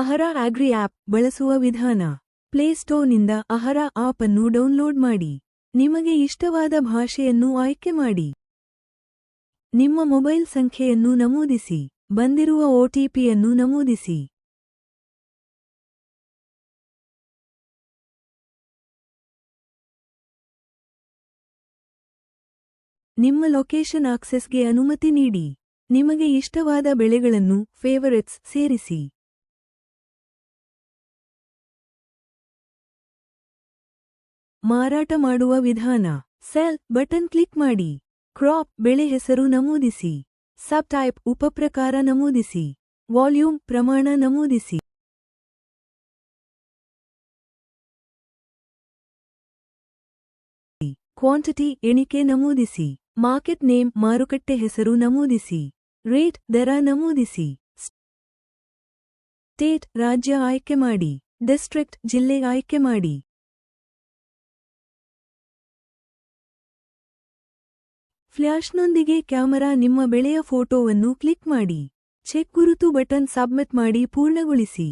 ಅಹರ ಆಗ್ರಿ app ಬಳಸುವ ವಿಧಾನ. ಪ್ಲೇಸ್ಟೋರ್ನಿಂದ ಅಹರ app ಅನ್ನು ಡೌನ್ಲೋಡ್ ಮಾಡಿ. ನಿಮಗೆ ಇಷ್ಟವಾದ ಭಾಷೆಯನ್ನು ಆಯ್ಕೆ ಮಾಡಿ. ನಿಮ್ಮ ಮೊಬೈಲ್ ಸಂಖ್ಯೆಯನ್ನು ನಮೂದಿಸಿ. ಬಂದಿರುವ ಒಟಿಪಿಯನ್ನು ನಮೂದಿಸಿ. ನಿಮ್ಮ ಲೊಕೇಶನ್ ಆಕ್ಸೆಸ್ಗೆ ಅನುಮತಿ ನೀಡಿ. ನಿಮಗೆ ಇಷ್ಟವಾದ ಬೆಳೆಗಳನ್ನು, ಫೇವರೆಟ್ಸ್ ಸೇರಿಸಿ. ಮಾರಾಟ ಮಾಡುವ ವಿಧಾನ. ಸೆಲ್ ಬಟನ್ ಕ್ಲಿಕ್ ಮಾಡಿ. ಕ್ರಾಪ್ ಬೆಳೆ ಹೆಸರು ನಮೂದಿಸಿ. ಸಬ್ ಟೈಪ್ ಉಪಪ್ರಕಾರ ನಮೂದಿಸಿ. ವಾಲ್ಯೂಮ್ ಪ್ರಮಾಣ ನಮೂದಿಸಿ. ಕ್ವಾಂಟಿಟಿ ಎಣಿಕೆ ನಮೂದಿಸಿ. ಮಾರ್ಕೆಟ್ ನೇಮ್ ಮಾರುಕಟ್ಟೆ ಹೆಸರು ನಮೂದಿಸಿ. ರೇಟ್ ದರ ನಮೂದಿಸಿ. ಸ್ಟೇಟ್ ರಾಜ್ಯ ಆಯ್ಕೆ ಮಾಡಿ. ಡಿಸ್ಟ್ರಿಕ್ಟ್ ಜಿಲ್ಲೆ ಆಯ್ಕೆ ಮಾಡಿ. ಫ್ಲ್ಯಾಷ್ನೊಂದಿಗೆ ಕ್ಯಾಮರಾ ನಿಮ್ಮ ಬೆಳೆಯ ಫೋಟೋವನ್ನು ಕ್ಲಿಕ್ ಮಾಡಿ. ಚೆಕ್ ಗುರುತು ಬಟನ್ ಸಬ್ಮಿಟ್ ಮಾಡಿ ಪೂರ್ಣಗೊಳಿಸಿ.